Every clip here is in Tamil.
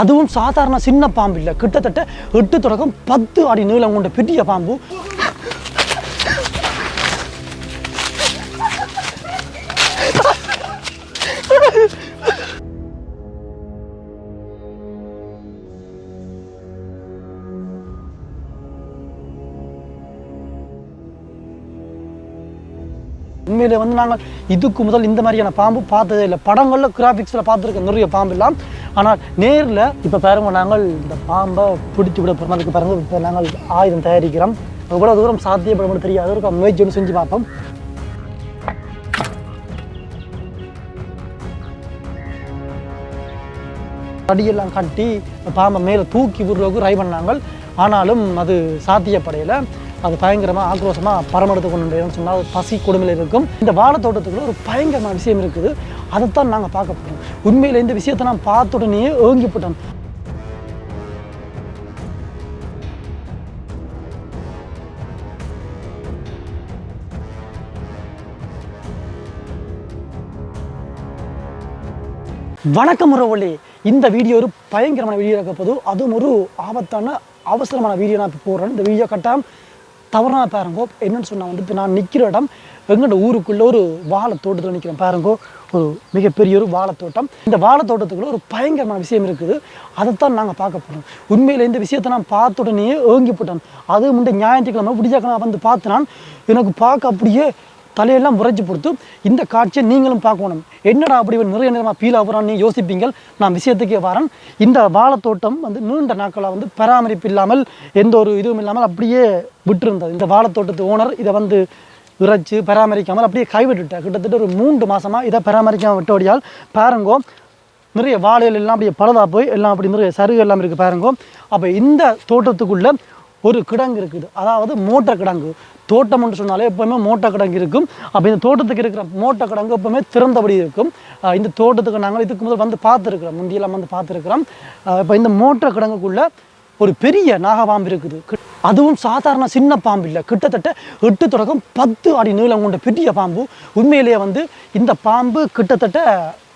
அதுவும் சாதாரண சின்ன பாம்பு இல்லை. கிட்டத்தட்ட எட்டு தொடக்கம் பத்து அடி நீளம் கொண்ட பெரிய பாம்பு. உண்மையிலே வந்து நாங்கள் இதுக்கு முதல் இந்த மாதிரியான பாம்பு பார்த்ததே இல்லை. படங்களில் கிராஃபிக்ஸில் பார்த்துருக்க நிறைய பாம்பு எல்லாம் ஆனால் நேரில் இப்போ பாருங்க நாங்கள் இந்த பாம்பை பிடிச்சி விட போகிறோம் அதுக்கு பாருங்கள் இப்போ நாங்கள் ஆயுதம் தயாரிக்கிறோம். எவ்வளோ தூரம் சாத்தியப்படும் தெரியாது. ஒரு முயற்சி ஒன்று செஞ்சு பார்ப்போம். தடியெல்லாம் கட்டி பாம்பை மேலே தூக்கி விடுறதுக்கு ரை பண்ணாங்க. ஆனாலும் அது சாத்தியப்படையில். அது பயங்கரமாக ஆக்ரோஷமாக பரமெடுத்து கொண்டு சொன்னால் அது பசி கொடுமையில் இருக்கும். இந்த வாழைத்தோட்டத்துக்குள்ள ஒரு பயங்கரமான விஷயம் இருக்குது. அதைத்தான் நாங்கள் பார்க்க போகிறோம் உண்மையில் இந்த விஷயத்தை நான் பார்த்த உடனே ஏங்கிப்பட்டோம் வணக்கம் உறவுகளே. இந்த வீடியோ ஒரு பயங்கரமான வீடியோ இருக்க போது அதுவும் ஒரு ஆபத்தான அவசரமான வீடியோ நான் போடுறேன். இந்த வீடியோ கட்டாயம் தவறான பாருங்கோ என்னன்னு சொன்னால் வந்து இப்போ நான் நிற்கிற இடம் எங்கள்ட ஊருக்குள்ளே ஒரு வாழை தோட்டத்தில் நிற்கிறேன் பாருங்கோ. ஒரு மிகப்பெரிய ஒரு வாழைத்தோட்டம் இந்த வாழைத்தோட்டத்துக்குள்ள ஒரு பயங்கரமான விஷயம் இருக்குது. அதைத்தான் நாங்கள் பார்க்க போகிறோம் உண்மையில் இந்த விஷயத்தை நான் பார்த்த உடனே ஏங்கி போட்டேன். அது முன்னே ஞாயிற்றுக்கிழமை விடியாக்கிழமை வந்து பார்த்து நான் எனக்கு பார்க்க அப்படியே தலையெல்லாம் உறைச்சி கொடுத்து இந்த காட்சியை நீங்களும் பார்க்கணும். என்னடா அப்படி இவன் நிறைய நேரமாக ஃபீல் ஆகுறான்னு நீ யோசிப்பீங்கள். நான் விஷயத்துக்கே வரேன். இந்த வாழைத்தோட்டம் வந்து நீண்ட நாட்களாக வந்து பராமரிப்பு இல்லாமல் எந்த ஒரு இதுவும் இல்லாமல் அப்படியே விட்டுருந்தது. இந்த வாழைத்தோட்டத்து ஓனர் இதை வந்து இறைச்சி பராமரிக்காமல் அப்படியே கைவிட்டுட்டார். கிட்டத்தட்ட ஒரு மூன்று மாதமாக இதை பராமரிக்காமல் விட்டபடியால் பாருங்கோ நிறைய வாழைகள் எல்லாம் அப்படியே பழுதா போய் எல்லாம் அப்படி நிறைய சருகு எல்லாம் இருக்குது பாருங்கோ. அப்போ இந்த தோட்டத்துக்குள்ள ஒரு கிடங்கு இருக்குது. அதாவது மோட்டர் கிடங்கு. தோட்டம்னு சொன்னாலே எப்போவுமே மோட்டை கிடங்கு இருக்கும். அப்போ இந்த தோட்டத்துக்கு இருக்கிற மோட்டை கிடங்கு எப்போவுமே திறந்தபடி இருக்கும். இந்த தோட்டத்துக்கு நாங்கள் இதுக்கு முதல் வந்து பார்த்துருக்குறோம். முந்தியெல்லாம் வந்து பார்த்துருக்குறோம். இப்போ இந்த மோட்டை கிடங்குக்குள்ளே ஒரு பெரிய நாகபாம்பு இருக்குது. அதுவும் சாதாரண சின்ன பாம்பு இல்லை. கிட்டத்தட்ட எட்டு தொடக்கம் பத்து அடி நீளம் கொண்ட பெரிய பாம்பு. உண்மையிலேயே வந்து இந்த பாம்பு கிட்டத்தட்ட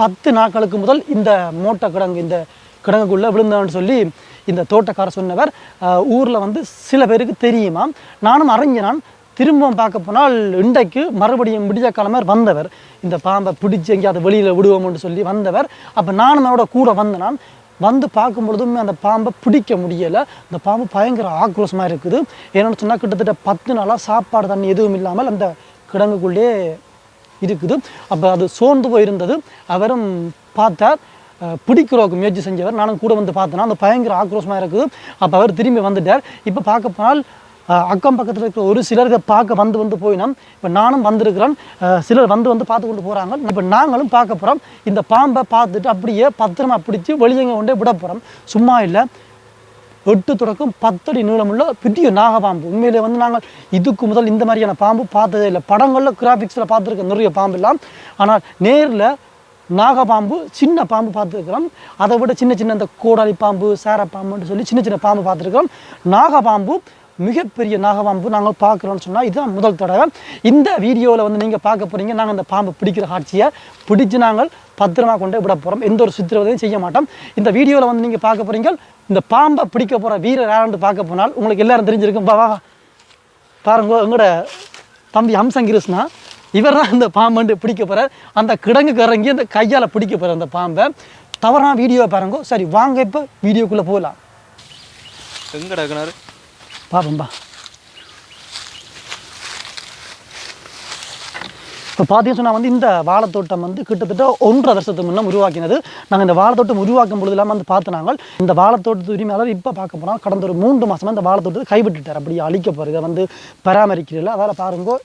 பத்து நாட்களுக்கு முதல் இந்த மோட்டை கிடங்கு இந்த கிடங்குக்குள்ளே விழுந்தான்னு சொல்லி இந்த தோட்டக்காரர் சொன்னவர். ஊரில் வந்து சில பேருக்கு தெரியுமா நானும் அறிஞனான். திரும்பவும் பார்க்க போனால் இன்றைக்கு மறுபடியும் விடிய காலமே வந்தவர். இந்த பாம்பை பிடிச்சி எங்கேயாவது வெளியில் விடுவோம்னு சொல்லி வந்தவர். அப்போ நானும் அவரோட கூட வந்த நான் வந்து பார்க்கும் பொழுதுமே அந்த பாம்பை பிடிக்க முடியலை. அந்த பாம்பு பயங்கர ஆக்ரோஷமாக இருக்குது. ஏன்னு சொன்னால் கிட்டத்தட்ட பத்து நாளாக சாப்பாடு தண்ணி எதுவும் இல்லாமல் அந்த கிடங்குக்குள்ளே இருக்குது. அப்போ அது சோர்ந்து போயிருந்தது. அவரும் பார்த்தார். பிடிக்கிறோக்கு முயற்சி செஞ்சவர். நானும் கூட வந்து பார்த்தேன்னா அந்த பயங்கர ஆக்ரோஷமாக இருக்குது. அப்போ அவர் திரும்பி வந்துட்டார். இப்போ பார்க்க போனால் அக்கம் பக்கத்தில் இருக்கிற ஒரு சிலருக்கு பார்க்க வந்து வந்து போயினோம் இப்போ நானும் வந்திருக்கிறேன். சிலர் வந்து வந்து பார்த்து கொண்டு போகிறாங்க இப்போ நாங்களும் பார்க்க போகிறோம் இந்த பாம்பை பார்த்துட்டு அப்படியே பத்திரமா பிடிச்சி வெளியங்க கொண்டே விட போகிறோம் சும்மா இல்லை. எட்டு தொடக்கம் பத்தடி நீளமுள்ள பெரிய நாகபாம்பு உண்மையிலே வந்து நாங்கள் இதுக்கு முதல் இந்த மாதிரியான பாம்பு பார்த்ததே இல்லை. படங்களில் கிராஃபிக்ஸில் பார்த்துருக்க நிறைய பாம்பு எல்லாம் ஆனால் நேரில் நாகபாம்பு சின்ன பாம்பு பார்த்துருக்குறோம். அதை விட சின்ன சின்ன இந்த கோடாலி பாம்பு சேர பாம்புன்னு சொல்லி சின்ன சின்ன பாம்பு பார்த்துருக்குறோம். நாகபாம்பு மிகப்பெரிய நாகபாம்பு நாங்கள் பார்க்குறோம்னு சொன்னால் இதுதான் முதல் தடவை. இந்த வீடியோவில் வந்து நீங்கள் பார்க்க போகிறீங்க நாங்கள் அந்த பாம்பை பிடிக்கிற காட்சியை பிடிச்சு நாங்கள் பத்திரமா கொண்டு விட போகிறோம் எந்த ஒரு சித்திரவதையும் செய்ய மாட்டோம். இந்த வீடியோவில் வந்து நீங்கள் பார்க்க போகிறீங்க இந்த பாம்பை பிடிக்க போகிற வீரர் யாரான்னு பார்க்க போனால் உங்களுக்கு எல்லாரும் தெரிஞ்சிருக்கும். வா வா பாருங்க எங்களோட தம்பி ஹம்சங்கிருஷ்ணா. இவர் தான் இந்த பாம்பு பிடிக்க போகிறார் அந்த கிடங்குக்கு இறங்கி அந்த கையால் பிடிக்க போகிற அந்த பாம்பை. தவறான வீடியோவை பாருங்க. சரி வாங்க இப்போ வீடியோக்குள்ளே போகலாம். எங்கடா கிணறு பாப்போம்பா இப்போ பார்த்தீங்கன்னு சொன்னால் வந்து இந்த வாழைத்தோட்டம் வந்து கிட்டத்தட்ட ஒன்றரை வருஷத்துக்கு முன்னே உருவாக்கினது. நாங்கள் இந்த வாழைத்தோட்டம் உருவாக்கும் பொழுது எல்லாம் வந்து பார்த்து நாங்கள் இந்த வாழைத்தோட்டத்து உரிமையாளர் இப்போ பார்க்க போனால் கடந்த ஒரு மூன்று மாதமாக இந்த வாழைத்தோட்டத்தை கைவிட்டுட்டார். அப்படி அழிக்க போகிறது இதை வந்து பராமரிக்கிறதில்ல அதால் பாருங்க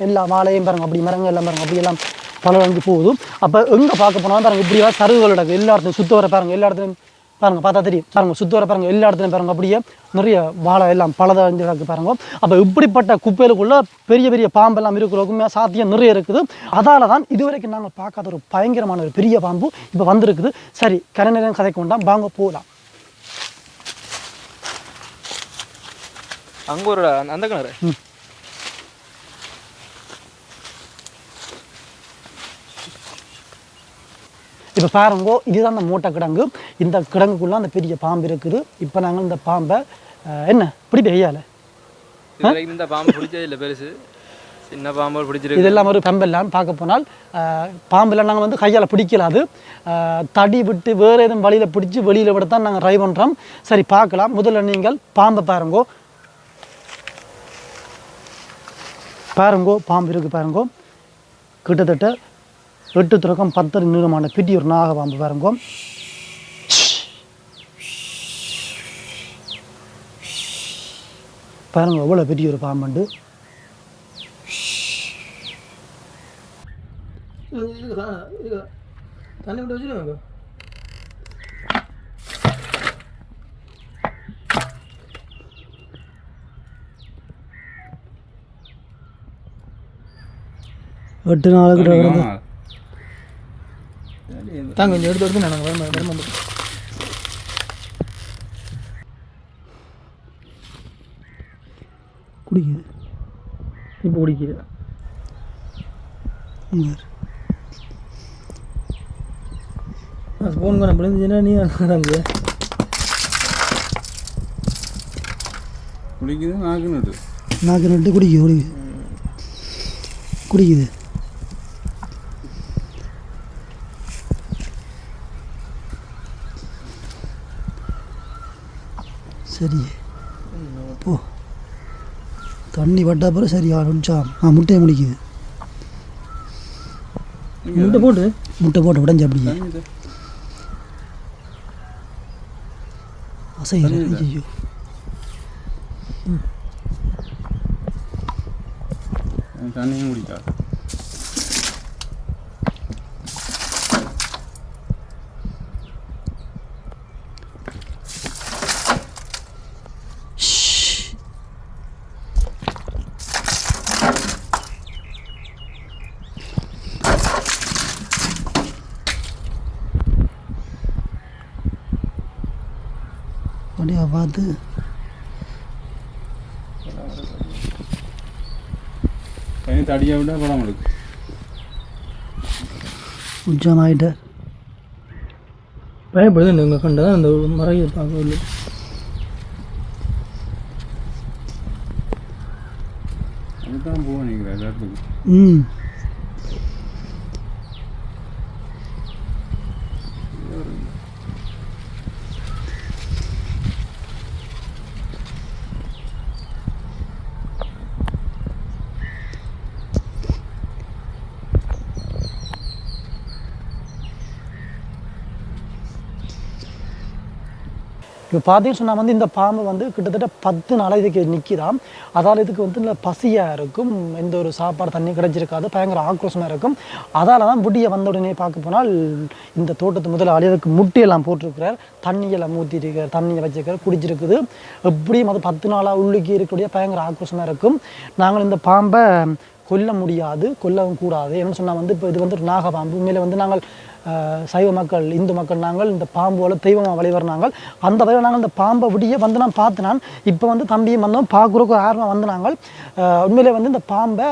எல்லா வாழையும் பாருங்க அப்படி மரங்கள் எல்லாம் பாருங்க அப்படி எல்லாம் பல வந்து போகுது. அப்போ எங்கே பார்க்க போனால் பாருங்கள் இப்படியா சருகுகள் நடக்குது. எல்லா இடத்துலையும் சுத்த வர பாருங்க எல்லா இடத்துலையும் பாருங்க பார்த்தா தெரியும். பாருங்க சுத்த வர பாருங்க எல்லா இடத்துலையும் பாருங்க அப்படியே நிறைய வாழை எல்லாம் பலதஞ்சு கிடக்கு பாருங்க. அப்போ இப்படிப்பட்ட குப்பைகளுக்குள்ள பெரிய பெரிய பாம்பெல்லாம் இருக்கிறவங்க சாத்தியம் நிறைய இருக்குது. அதால தான் இதுவரைக்கும் நாங்கள் பார்க்காத ஒரு பயங்கரமான ஒரு பெரிய பாம்பு இப்போ வந்திருக்குது. சரி கரை நேரம் கதைக்கு கொண்டாம். வாங்க போகலாம் அங்க ஒரு அந்த கிணறு. இப்போ பாருங்கோ இதுதான் அந்த மூட்டை கிடங்கு. இந்த கிடங்குக்குள்ள அந்த பெரிய பாம்பு இருக்குது. இப்போ நாங்கள் இந்த பாம்பை என்ன? இது வரைக்கும் இந்த பாம்பு பிடிச்சது இல்லை பெருசு. சின்ன பாம்பு பிடிச்சிருக்கு. இதெல்லாம் ஒரு பெம்பெல்லாம் பார்க்க போனால் பாம்பெல்லாம் நாங்கள் வந்து கையால் பிடிக்கலாது தடி விட்டு வேறு எதுவும் வழியில் பிடிச்சி வெளியில் விட தான் நாங்கள் ட்ரை பண்ணுறோம் சரி பார்க்கலாம். முதல்ல நீங்கள் பாம்பை பாருங்கோ. பாருங்கோ பாம்பு இருக்குது பாருங்கோ. கிட்டத்தட்ட எட்டு துறக்கம் பத்தடி நீளமான பெரிய ஒரு நாக பாம்பு பாருங்கோ. பாருங்க எவ்வளோ பெரிய ஒரு பாம்புண்டு. தண்ணி விட்டு வச்சுருவாங்க எட்டு நாளுக்கு தாங்க கொஞ்சம் எடுத்து எடுத்து நாங்கள் வர வர வந்து குடிக்குது. இப்போ குடிக்குது. ஃபோன் பண்ண பிடிந்துச்சுன்னா நீ தாங்க குடிக்குது நாக்கு நட்டு நாக்கு நட்டு குடிக்குது குடிக்குது. குடிக்குது. சரி போ. தண்ணி பட்டா பிறகு சரி ஆரம்பிச்சா ஆ முட்டையை முடிக்குது முட்டை போட்டு? முட்டை போட்டு உடஞ்சி அப்படியே. அசைகிற ஐயோ தண்ணியும் குடிக்கா. தண்ணி தடியாக விட்டா படம் எடுக்கும். உச்சமாயிட்ட பயப்படுது நீங்கள் கண்டதான் அந்த மறையை பார்க்கவில்லை அதுதான் போக நீங்கள் ம். இப்போ பார்த்தீங்கன்னு சொன்னால் வந்து இந்த பாம்பு வந்து கிட்டத்தட்ட பத்து நாளாக இதுக்கு நிற்கிதாம் அதால் இதுக்கு வந்து நல்ல பசியாக இருக்கும். எந்த ஒரு சாப்பாடு தண்ணி கிடைச்சிருக்காது. பயங்கர ஆக்ரோஷமாக இருக்கும். அதால் தான் முட்டியை வந்த உடனே பார்க்க போனால் இந்த தோட்டத்து முதலாளி அதுக்கு முட்டியெல்லாம் போட்டிருக்கிறார். தண்ணியெல்லாம் ஊற்றிருக்கிறார் தண்ணியை வச்சிருக்கிறார். குடிச்சிருக்குது. எப்படியும் அது பத்து நாளாக உள்ளுக்கே இருக்கக்கூடிய பயங்கர ஆக்ரோஷமாக இருக்கும். நாங்கள் இந்த பாம்பை கொல்ல முடியாது கொல்லவும் கூடாது. என்ன சொன்னால் வந்து இப்போ இது வந்து ஒரு நாகபாம்பு உண்மையில் வந்து நாங்கள் சைவ மக்கள் இந்து மக்கள் நாங்கள் இந்த பாம்போல தெய்வமாக வழிவர் நாங்கள். அந்த வகையில் நாங்கள் இந்த பாம்பை விடிய வந்து நான் பார்த்து நான் இப்போ வந்து தம்பியும் வந்தோம். பார்க்குறக்கு ஆர்வம் வந்து நாங்கள் உண்மையிலே வந்து இந்த பாம்பை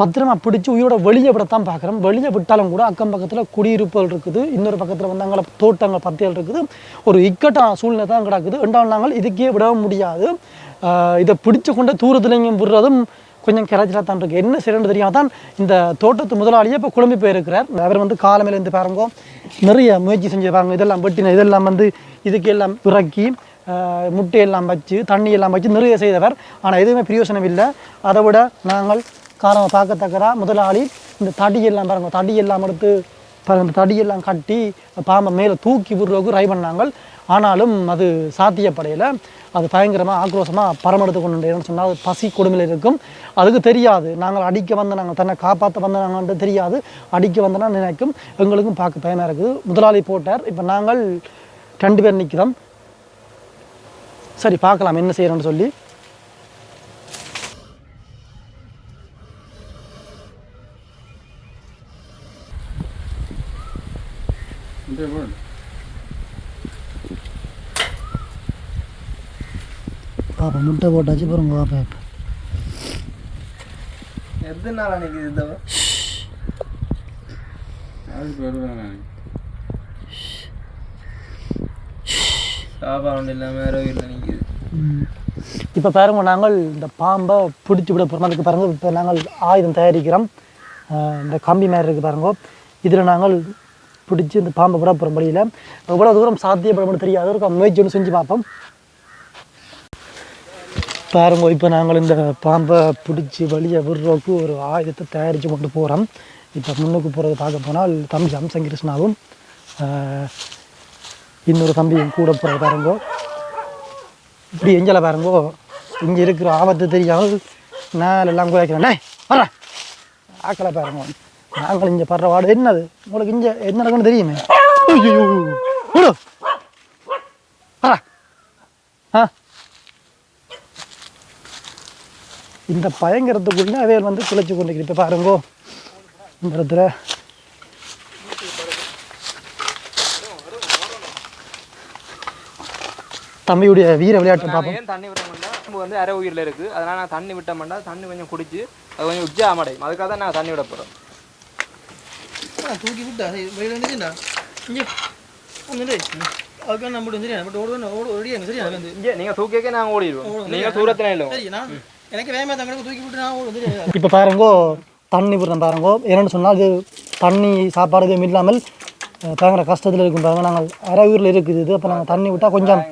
பத்திரமா பிடிச்சி உயிரோட வெளியே விடத்தான் பார்க்குறோம். வெளியே விட்டாலும் கூட அக்கம் பக்கத்தில் குடியிருப்புகள் இருக்குது. இன்னொரு பக்கத்தில் வந்து அங்கே தோட்டங்கள் பத்தியல் இருக்குது. ஒரு இக்கட்டான சூழ்நிலை தான் கிடக்குது. ரெண்டாவது நாங்கள் இதுக்கே விடவும் முடியாது. இதை பிடிச்சு கொண்டு தூரத்துலையும் விடுறதும் கொஞ்சம் கிராச்சிலாக தான் இருக்குது என்ன செய்யணும்னு தெரியாமல் தான் இந்த தோட்டத்து முதலாளியே இப்போ குழம்பி போயிருக்கிறார். அவர் வந்து காலமையில் இருந்து பாருங்க நிறைய முயற்சி செஞ்சு பாருங்க இதெல்லாம் வெட்டின இதெல்லாம் வந்து இதுக்கு எல்லாம் இறக்கி முட்டையெல்லாம் வச்சு தண்ணி எல்லாம் வச்சு நிறைய செய்தவர். ஆனால் எதுவுமே பிரயோசனம் இல்லை. அதை விட நாங்கள் காரணம் பார்க்கத்தக்கதா முதலாளி இந்த தடியெல்லாம் பாருங்க தடியெல்லாம் எடுத்து பாருங்க இந்த தடியெல்லாம் கட்டி பாம்பை மேலே தூக்கி விடுறவுக்கு ரை பண்ணாங்க. ஆனாலும் அது சாத்தியப்படையில். அது பயங்கரமாக ஆக்ரோஷமாக பரமெடுத்து கொண்டு சொன்னால் அது பசி கொடுமையில் இருக்கும். அதுக்கு தெரியாது. நாங்கள் அடிக்க வந்த நாங்கள் தன்னை காப்பாற்ற வந்த நாங்கள்ன்ட்டு தெரியாது. அடிக்க வந்தனா நினைக்கும். எங்களுக்கும் பார்க்க பயமாக இருக்குது. முதலாளி போட்டார். இப்போ நாங்கள் ரெண்டு பேர் நிற்கிறோம் சரி பார்க்கலாம் என்ன செய்கிறோன்னு சொல்லி. இந்த போடு பாப்பா முட்டை போட்டாச்சு பாருங்க பாப்பா இப்போ. எத்தனை நாள் அன்னைக்கு இது சாப்பாடு இல்லாமல் வேற வீட்டில் நிற்கிது இப்போ பாருங்க நாங்கள் இந்த பாம்பை பிடிச்சி விட போகிறோம் அதுக்கு பாருங்கள் இப்போ நாங்கள் ஆயுதம் தயாரிக்கிறோம். இந்த கம்பி மாதிரி இருக்குது பாருங்க. இதில் நாங்கள் பிடிச்சி இந்த பாம்பை விட போகிற வழியில். எவ்வளோ தூரம் சாத்தியப்படும் தெரியாது. ஒரு முயற்சி ஒன்று செஞ்சு பார்ப்போம். பாருங்க இப்போ நாங்கள் இந்த பாம்பை பிடிச்சி வழியை விடுறோக்கு ஒரு ஆயுதத்தை தயாரித்து கொண்டு போகிறோம் இப்போ முன்னுக்கு போகிறது பார்க்க போனால் தம்பி அம்சம் கிருஷ்ணாவும் இன்னொரு தம்பியும் கூட போகிறது பாருங்கோ. இப்படி எஞ்சல பாருங்கோ இங்கே இருக்கிற ஆபத்து தெரியாமல் நான் எல்லாம் குறைக்கிறேன் வர ஆக்களை பாருங்க. நாங்கள் இங்கே படுற வாடு என்னது? உங்களுக்கு இங்கே என்ன நடக்குன்னு தெரியுமே? ஐயோ ஆ. இந்த பயங்கரத்துக்குள்ள அவையல் வந்து குலைச்சு கொண்டிருக்குது. இப்போ பாருங்கோ இந்த இடத்துல. தம்பியுடைய வீர விளையாட்டை பார்ப்போம். ஏன் தண்ணி விட மாட்டா நம்ம வந்து அரை உயிரில் இருக்குது அதனால் நான் தண்ணி விட்ட மாட்டா தண்ணி கொஞ்சம் குடிச்சு அது கொஞ்சம் உஜ்ஜா அடையும் அதுக்காக தான் நான் தண்ணி விட போகிறோம் தூக்கி விட்டா? வெயில் வந்துச்சுண்டா இங்கே. அதுக்காக நம்ம முடியும் சரியா பட் ஓடுவேன். ஓடு ஓடியாங்க சரியா வந்து இங்கே நீங்கள் தூக்கிக்கே நாங்கள் ஓடிடுவோம் நீங்கள் தூரத்தில் இல்லை எனக்கு வேகமாக தங்களுக்கு தூக்கி விட்டு நான் இப்போ பாருங்கோ தண்ணி விடுறோம் பாருங்கோ. என்னென்னு சொன்னால் இது தண்ணி சாப்பாடு எதுவும் இல்லாமல் பயங்கர கஷ்டத்தில் இருக்கும் பாருங்க. நாங்கள் அரை ஊரில் இருக்குது இது. அப்போ நாங்கள் தண்ணி விட்டால் கொஞ்சம்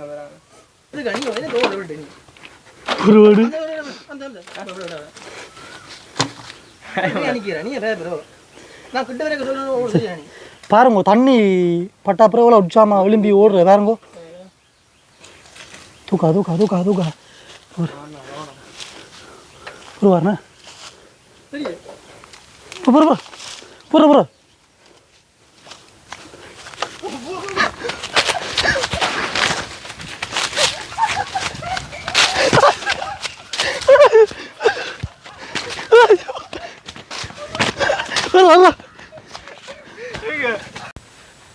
நீ பாருங்க தண்ணி பட்டா அப்புறம் எவ்வளோ உற்சாம விளிம்பி ஓடுற பாருங்கோ. தூக்கா தூக்கா தூக்கா தூக்கா. சரியா. புற புற புற புற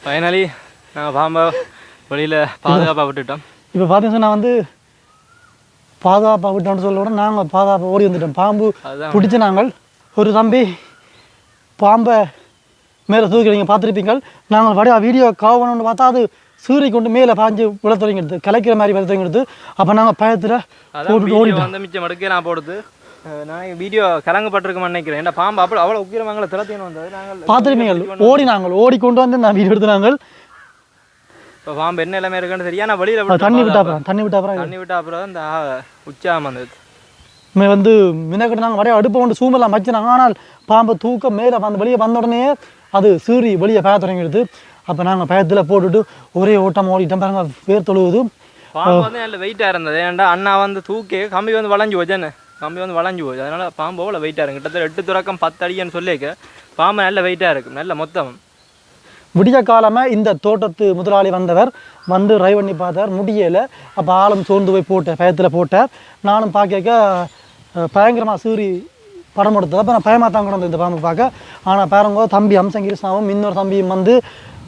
ஃபைனலி நாங்கள் பாம்பை வெளியில் பாதுகாப்பாக விட்டுட்டோம். இப்போ பார்த்தீங்கன்னா நான் வந்து பாதுகாப்பாக விட்டோம்னு சொல்ல விட நாங்கள் பாதுகாப்பாக ஓடி வந்துட்டோம். பாம்பு பிடிச்ச நாங்கள் ஒரு தம்பி பாம்பை மேலே தூக்கி நீங்கள் பார்த்துருப்பீங்க நாங்கள் வடிவா வீடியோ காவணும்னு பார்த்தா அது சூரிய கொண்டு மேலே பாஞ்சு விழ தொடங்கிடுது. கலைக்கிற மாதிரி விழ தொடங்கிடுது. அப்போ நாங்கள் பயத்தில் வீடியோ ஓடிட்டோம். வந்து மிச்சம் மடுக்கே நான் போடுது. நான் வீடியோ கலங்கப்பட்டிருக்குமா நினைக்கிறேன். ஏன்னா பாம்பு அப்படி அவ்வளோ உக்கிரமங்களை திறத்தின்னு வந்தது. நாங்கள் பார்த்துருப்பீங்க ஓடி நாங்கள் ஓடி கொண்டு வந்து நான் வீடியோ எடுத்து நாங்கள் இப்போ பாம்பு என்ன எல்லாமே இருக்குன்னு தெரியா நான் வெளியில் தண்ணி விட்டா அப்புறம் தண்ணி விட்டா அப்புறம் தண்ணி விட்டா அப்புறம் இந்த உச்சாம வந்தது மே வந்து முன்னக்கிட்ட நாங்கள் வரைய அடுப்பை கொண்டு சூமெல்லாம் வச்சுனாங்க. ஆனால் பாம்பை தூக்க மேலே வந்து வெளியே வந்த உடனே அது சீறி வெளியே பய தொடங்கிடுது. அப்போ நாங்கள் பயத்தில் போட்டுட்டு ஒரே ஓட்டம் ஓடிட்டோம் பாருங்க பேர் தொழுவுது. பாம்பு வந்து நல்ல வெயிட்டாக இருந்தது. ஏன்டா அண்ணா வந்து தூக்கி கம்பி வந்து வளைஞ்சு போச்சு கம்பி வந்து வளைஞ்சு போச்சு. அதனால பாம்பு அவ்வளோ வெயிட்டாக இருக்கும் கிட்டத்தட்ட எட்டு துறக்கம் பத்து அடின்னு சொல்லிக்க பாம்பு நல்ல வெயிட்டாக இருக்கும் நல்ல மொத்தம். விடிய காலமாக இந்த தோட்டத்து முதலாளி வந்தவர் வந்து ட்ரைவ் பண்ணி பார்த்தார் முடியலை. அப்போ ஆழம் சோர்ந்து போய் போட்டார் பயத்தில் போட்டார் நானும் பார்க்க பயங்கரமாக சூரி படம் எடுத்தது. அப்போ நான் பயமாக தான் கொண்டு இந்த பாம்பை பார்க்க. ஆனால் பாருங்க தம்பி அம்சம் கிருஷ்ணாவும் இன்னொரு தம்பியும் வந்து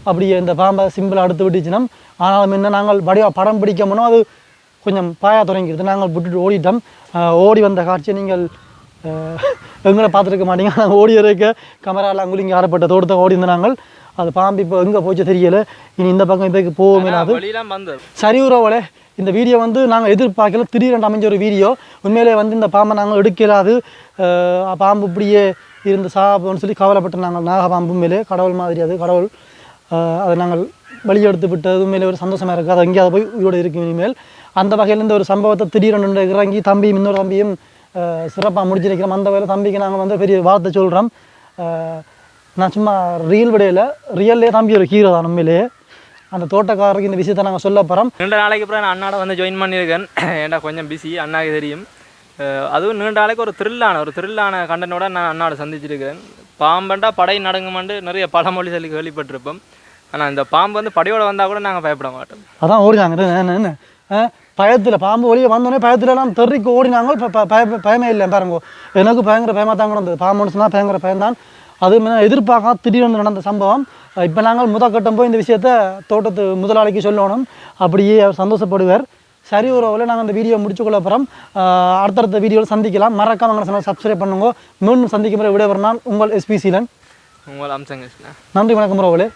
அப்படியே இந்த பாம்பை சிம்பிளாக அடுத்து விட்டுச்சினோம் ஆனாலும் என்ன நாங்கள் வடிவாக படம் பிடிக்கமுன்னா அது கொஞ்சம் பாயா தொடங்கிடுது. நாங்கள் விட்டுட்டு ஓடிட்டோம். ஓடி வந்த காட்சியை நீங்கள் எங்களை பார்த்துருக்க மாட்டீங்க. நாங்கள் ஓடி இருக்க கமராலாம் குளிங்க ஆறப்பட்ட தோட்டத்தை ஓடி இருந்த நாங்கள். அது பாம்பு இப்போ எங்கே போச்சு தெரியல. இனி இந்த பக்கம் இப்போ வந்தது. சரி உறவுகளே இந்த வீடியோ வந்து நாங்கள் எதிர்பார்க்கல. திடீரென்று அமைஞ்ச ஒரு வீடியோ. உண்மையிலே வந்து இந்த பாம்பை நாங்கள் எடுக்கலாது பாம்பு இப்படியே இருந்து சாப்பிடுன்னு சொல்லி கவலைப்பட்டு நாங்கள் நாகபாம்பு மேலே. கடவுள் மாதிரி அது கடவுள். அதை நாங்கள் வெளியே எடுத்து விட்டது. உண்மையிலே ஒரு சந்தோஷமாக இருக்குது அது எங்கேயாவது போய் உயிரோடு இருக்கும் இனிமேல். அந்த வகையில் இந்த ஒரு சம்பவத்தை திடீரென்று இறங்கி தம்பியும் இன்னொரு தம்பியும் சிறப்பாக முடிச்சிருக்கிறோம். அந்த வகையில் தம்பிக்கு நாங்கள் வந்து பெரிய வார்த்தை சொல்கிறோம் நான் சும்மா ரீல் விடையில் ரியல்லே தம்பி ஒரு ஹீரோ தான் உண்மையிலேயே. அந்த தோட்டக்காரருக்கு இந்த விஷயத்தை நாங்கள் சொல்ல போகிறோம் நீண்ட நாளைக்கு அப்புறம் நான் அண்ணாட வந்து ஜாயின் பண்ணியிருக்கேன். ஏன்டா கொஞ்சம் பிஸி அண்ணாக்கு தெரியும். அதுவும் நீண்ட நாளைக்கு ஒரு த்ரில்லான ஒரு த்ரில்லான கண்டனோட நான் அண்ணாட சந்திச்சிருக்கேன் பாம்பண்டா படை நடுங்குமாண்டு நிறைய பழமொழி சொல்லி கேள்விப்பட்டிருப்போம். ஆனால் இந்த பாம்பு வந்து படையோட வந்தால் கூட நாங்கள் பயப்பட மாட்டோம். அதான் ஓடினாங்க. பயத்தில் பாம்பு வெளியே வந்தோடனே பயத்துலலாம் தெறிக்கு ஓடினாங்க. பயமே இல்லை. பாருங்க. எனக்கு பயங்கர பயமாக தான் கிடந்தது பாம்புன்னு சொன்னால் பயங்கர பயம்தான். அது எதிர்பார்க்காம திடீர்னு நடந்த சம்பவம். இப்போ நாங்கள் முதற்கட்டம் போய் இந்த விஷயத்த தோட்டத்து முதலாளிக்கு சொல்லணும். அப்படியே அவர் சந்தோஷப்படுவார். சரி உறவில் நாங்கள் இந்த வீடியோ முடிச்சுக்கொள்ள போகிறோம் அடுத்தடுத்த வீடியோவில் சந்திக்கலாம். மறக்காம எங்களை சேனல் சப்ஸ்கிரைப் பண்ணுங்க. மீண்டும் சந்திக்கும் முறை விடைபெற நான் உங்கள் எஸ்பி சீலன். உங்கள் அம்சங்க நன்றி வணக்கம் உறவுகளே.